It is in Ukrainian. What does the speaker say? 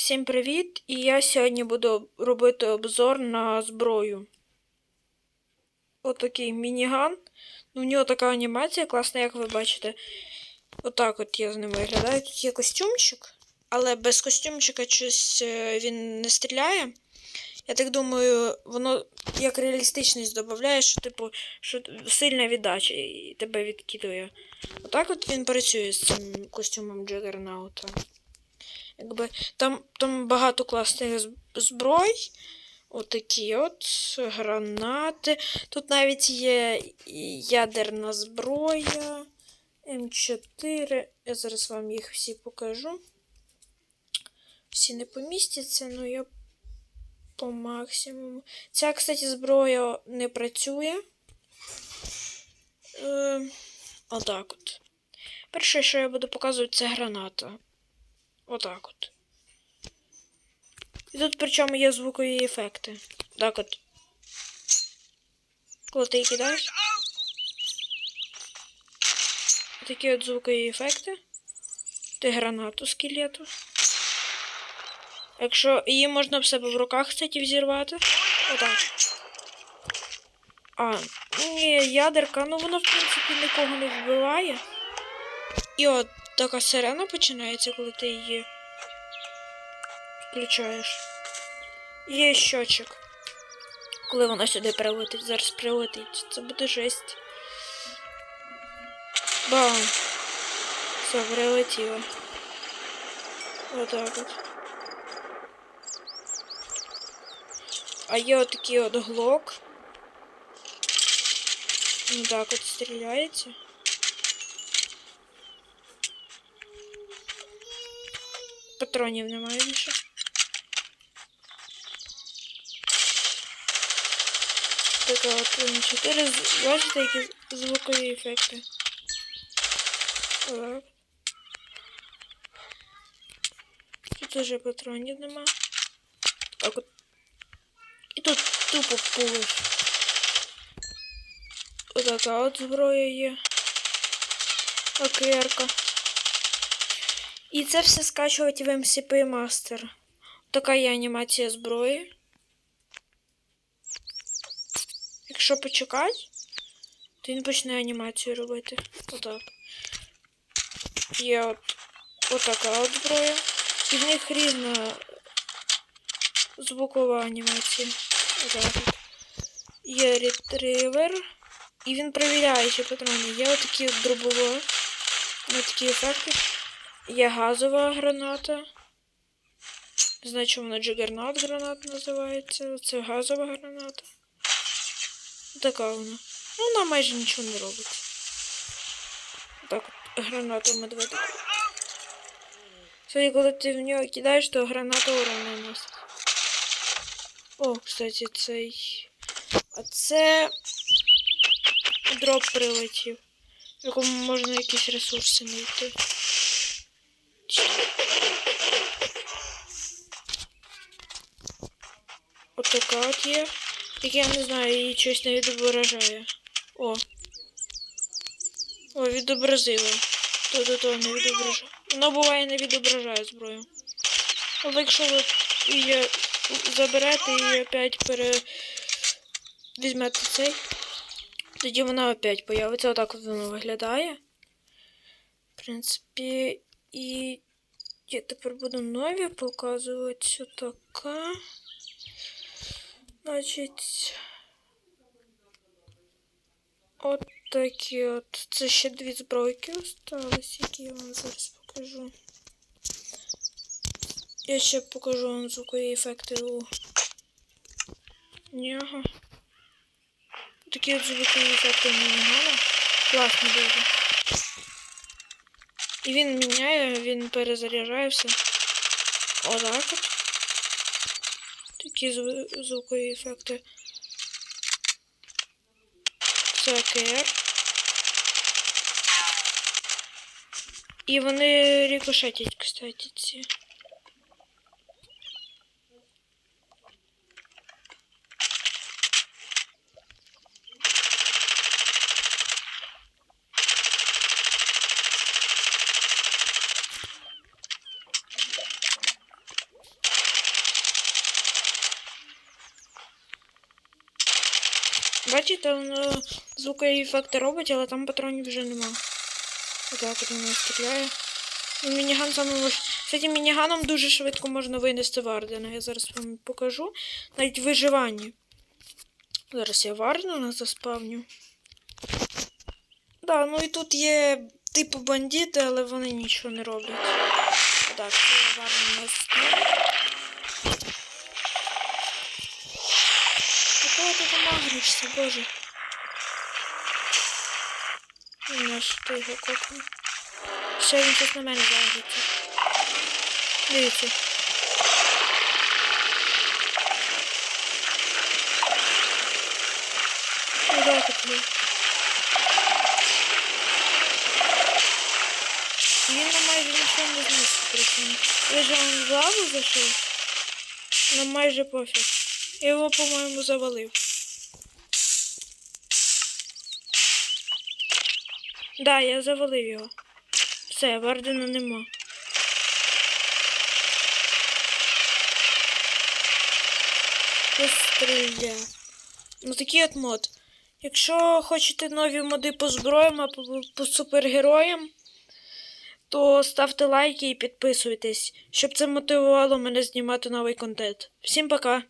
Всім привіт! І я сьогодні буду робити обзор на зброю. Отакий мініган. Ну, в нього така анімація класна, як ви бачите. Отак от я з ним виглядаю. Тут є костюмчик, але без костюмчика щось е, він не стріляє. Я так думаю, воно як реалістичність додає, що, типу, що сильна віддача і тебе відкидує. Отак от він працює з цим костюмом Джагернаута. Якби там, там багато класних зброй. Отакі от гранати. Тут навіть є ядерна зброя. М4. Я зараз вам їх всі покажу. Всі не помістяться, але я по максимуму. Ця, кстати, зброя не працює. Е, отак от. Перше, що я буду показувати, це граната. Отак от. І тут причому є звукові ефекти. Так от. Коли ти кидаєш. Такі от звукові ефекти. Ти гранату скелету. Якщо її можна в себе в руках, кстати, взірвати. Отак. А, ні, ядерка, ну вона, в принципі, нікого не вбиває. І от така сирена починається, коли ти її включаєш. Є щочик. Коли вона сюди прилетить, зараз прилетить. Це буде жесть. Бам! Все, прилетіло. Отак от. А є отакий от глок. Ну так от стріляється. Патронів немає більше. Така от м, чотири з- бачите, які звукові ефекти. Так. Тут уже патронів нема. Так от. І тут тупо пулиш. Отака от зброя є. Окерка. І це все скачувати в MCP Master. Така є анімація зброї. Якщо почекати, то він почне анімацію робити. Отак. Є от отака от зброя. І в них різна звукова анімація. Отак. Є ретривер. І він перевіряє, чи патрони. Є отакі от дробові. На такі ефекти. Є газова граната. Не знаю, чому вона джигернат гранат називається. Це газова граната. Така вона. Ну, вона майже нічого не робить. Так гранату медведик. Кстати, коли ти в нього кидаєш, то граната урон наносить. О, кстати, цей. А це дроп прилетів. В якому можна якісь ресурси знайти. Отака от є. Тільки я не знаю, її щось не відображає. О. О, відобразило. То-то-то не відображає. Воно буває не відображає зброю. Але якщо ви її заберете і опять пере... візьмете цей, тоді вона опять появиться. Отак от воно виглядає. В принципі, і я тепер буду нові показувати. Отака. Значить. От такі от. Це ще дві збройки остались, які я вам зараз покажу. Я ще покажу вам звукові ефекти у нього. Такі от звукові ефекти у Мінігана. Класно дуже. І він міняє, він перезаряджає все. Отак от. Такі зв- звукові ефекти. КР. І вони рікошетять, кстати, ці. Бачите, воно звукові ефекти робить, але там патронів вже нема. Отак от воно стріляє. Мініган саме мож... З цим мініганом дуже швидко можна винести Вардена. Я зараз вам покажу. Навіть виживання. Зараз я Вардена заспавню. Да, ну і тут є типу бандити, але вони нічого не роблять. Так, я Вардена заспавню. Агришся, боже? Наш ти його кокнув. Ще він щось на мене загриться. Дивіться. Ну, тут є. Він нам майже нічого не зносить при цьому. Лише він в лаву зайшов. Нам майже пофіг. Я його, по-моєму, завалив. Да, я завалив його. Все, Вардена нема. Постріля. Ну такий от мод. Якщо хочете нові моди по зброям або по, супергероям, то ставте лайки і підписуйтесь, щоб це мотивувало мене знімати новий контент. Всім пока!